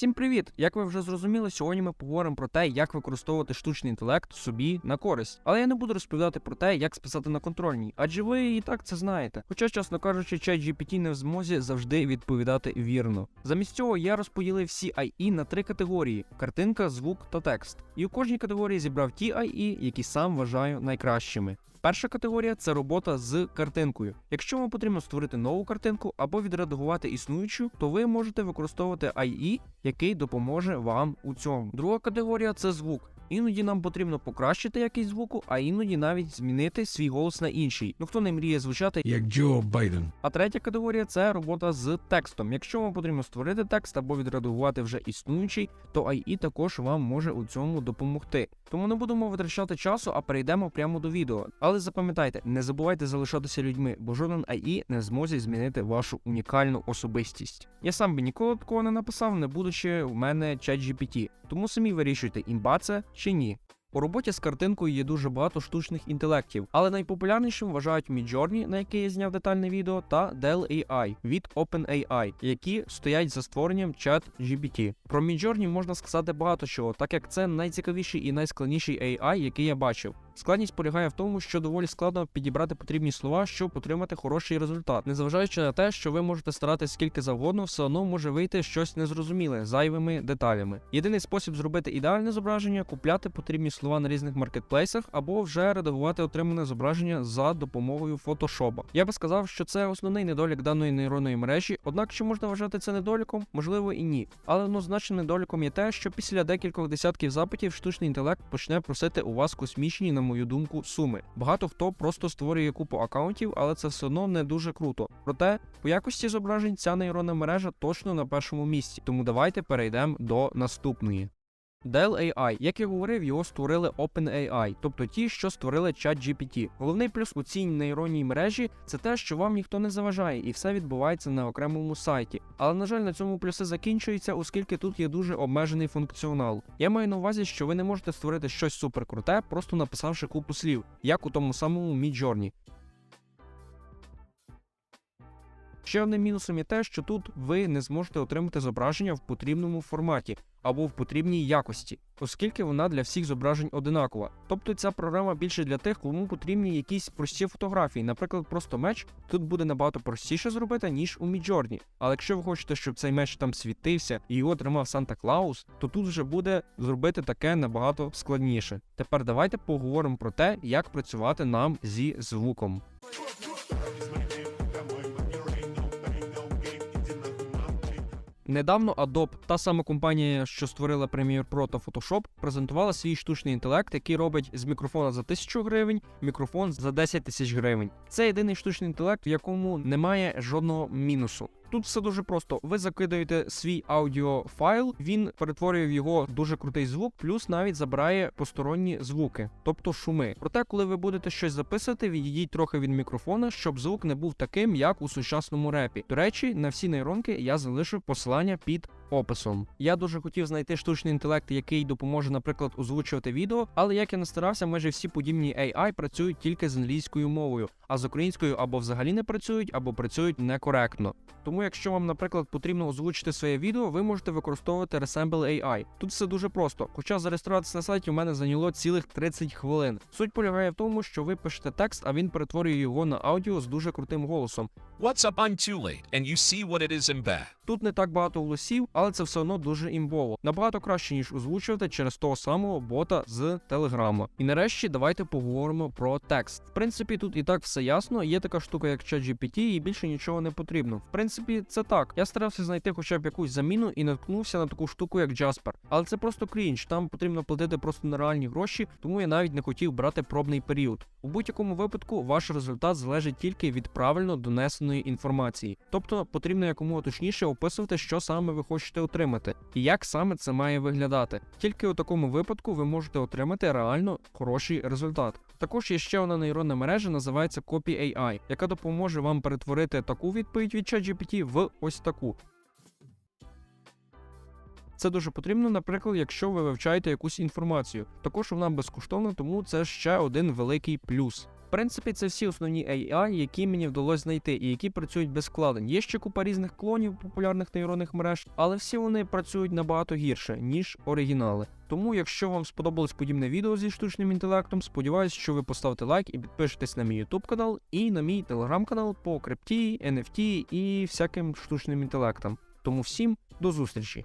Всім привіт! Як ви вже зрозуміли, сьогодні ми поговоримо про те, як використовувати штучний інтелект собі на користь. Але я не буду розповідати про те, як списати на контрольній, адже ви і так це знаєте. Хоча, чесно кажучи, ChatGPT не в змозі завжди відповідати вірно. Замість цього я розподілив всі IE на три категорії: картинка, звук та текст. І у кожній категорії зібрав ті IE, які сам вважаю найкращими. Перша категорія це робота з картинкою. Якщо вам потрібно створити нову картинку або відредагувати існуючу, то ви можете використовувати IE, який допоможе вам у цьому. Друга категорія це звук. Іноді нам потрібно покращити якість звуку, а іноді навіть змінити свій голос на інший. Ну хто не мріє звучати як Джо Байден. а третя категорія це робота з текстом. Якщо вам потрібно створити текст або відредагувати вже існуючий, то AI також вам може у цьому допомогти. Тому не будемо витрачати часу, а перейдемо прямо до відео. Але запам'ятайте, не забувайте залишатися людьми, бо жоден AI не зможе змінити вашу унікальну особистість. Я сам би ніколи такого не написав, не будучи в мене ChatGPT. Тому самі вирішуйте, імба це чи ні. У роботі з картинкою є дуже багато штучних інтелектів, але найпопулярнішим вважають Midjourney, на який я зняв детальне відео, та Dell AI від OpenAI, які стоять за створенням ChatGPT. Про Midjourney можна сказати багато чого, так як це найцікавіший і найскладніший AI, який я бачив. Складність полягає в тому, що доволі складно підібрати потрібні слова, щоб отримати хороший результат. Незважаючи на те, що ви можете старатись скільки завгодно, все одно може вийти щось незрозуміле зайвими деталями. Єдиний спосіб зробити ідеальне зображення купляти потрібні слова на різних маркетплейсах або вже редагувати отримане зображення за допомогою фотошопа. Я би сказав, що це основний недолік даної нейронної мережі, однак чи можна вважати це недоліком? Можливо і ні. Але однозначно недоліком є те, що після декількох десятків запитів штучний інтелект почне просити у вас космічні, на мою думку, суми. Багато хто просто створює купу акаунтів, але це все одно не дуже круто. Проте по якості зображень ця нейронна мережа точно на першому місці. Тому давайте перейдемо до наступної. Dell AI, як я говорив, його створили OpenAI, тобто ті, що створили ChatGPT. Головний плюс у цій нейронній мережі це те, що вам ніхто не заважає, і все відбувається на окремому сайті. Але на жаль, на цьому плюси закінчуються, оскільки тут є дуже обмежений функціонал. Я маю на увазі, що ви не можете створити щось суперкруте, просто написавши купу слів, як у тому самому Midjourney. Ще одним мінусом є те, що тут ви не зможете отримати зображення в потрібному форматі або в потрібній якості, оскільки вона для всіх зображень одинакова. Тобто ця програма більше для тих, кому потрібні якісь прості фотографії, наприклад, просто меч тут буде набагато простіше зробити, ніж у Midjourney. Але якщо ви хочете, щоб цей меч там світився і його тримав Санта Клаус, то тут вже буде зробити таке набагато складніше. Тепер давайте поговоримо про те, як працювати нам зі звуком. Недавно Adobe, та сама компанія, що створила Premiere Pro та Photoshop, презентувала свій штучний інтелект, який робить з мікрофона за 1000 гривень мікрофон за 10 тисяч гривень. Це єдиний штучний інтелект, в якому немає жодного мінусу. Тут все дуже просто. Ви закидаєте свій аудіофайл, він перетворює в його дуже крутий звук, плюс навіть забирає посторонні звуки, тобто шуми. Проте, коли ви будете щось записувати, відійдіть трохи від мікрофона, щоб звук не був таким, як у сучасному репі. До речі, на всі нейронки я залишу посилання під описом. Я дуже хотів знайти штучний інтелект, який допоможе, наприклад, озвучувати відео, але як я не старався, майже всі подібні AI працюють тільки з англійською мовою, а з українською або взагалі не працюють, або працюють некоректно. Тому, якщо вам, наприклад, потрібно озвучити своє відео, ви можете використовувати Resemble AI. Тут все дуже просто. Хоча зареєструватися на сайті у мене зайняло цілих 30 хвилин. Суть полягає в тому, що ви пишете текст, а він перетворює його на аудіо з дуже крутим голосом. What's up? I'm Thule, and you see what it is in bad. Тут не так багато голосів, але це все одно дуже імбово. Набагато краще, ніж озвучувати через того самого бота з телеграма. І нарешті давайте поговоримо про текст. В принципі, тут і так все ясно. Є така штука, як ChatGPT, і більше нічого не потрібно. В принципі, це так. Я старався знайти хоча б якусь заміну і наткнувся на таку штуку, як Jasper. Але це просто крінж. Там потрібно платити просто нереальні гроші, тому я навіть не хотів брати пробний період. У будь-якому випадку ваш результат залежить тільки від правильно донесеної інформації. Тобто потрібно якомога точніше описувати, що саме ви хочете отримати, і як саме це має виглядати. Тільки у такому випадку ви можете отримати реально хороший результат. Також є ще одна нейронна мережа, називається Copy AI, яка допоможе вам перетворити таку відповідь від ChatGPT в ось таку. Це дуже потрібно, наприклад, якщо ви вивчаєте якусь інформацію. Також вона безкоштовна, тому це ще один великий плюс. Принципі, це всі основні AI, які мені вдалося знайти і які працюють без складень. Є ще купа різних клонів популярних нейронних мереж, але всі вони працюють набагато гірше, ніж оригінали. Тому, якщо вам сподобалось подібне відео зі штучним інтелектом, сподіваюся, що ви поставите лайк і підпишетесь на мій YouTube канал і на мій телеграм-канал по крипті, NFT і всяким штучним інтелектам. Тому всім до зустрічі!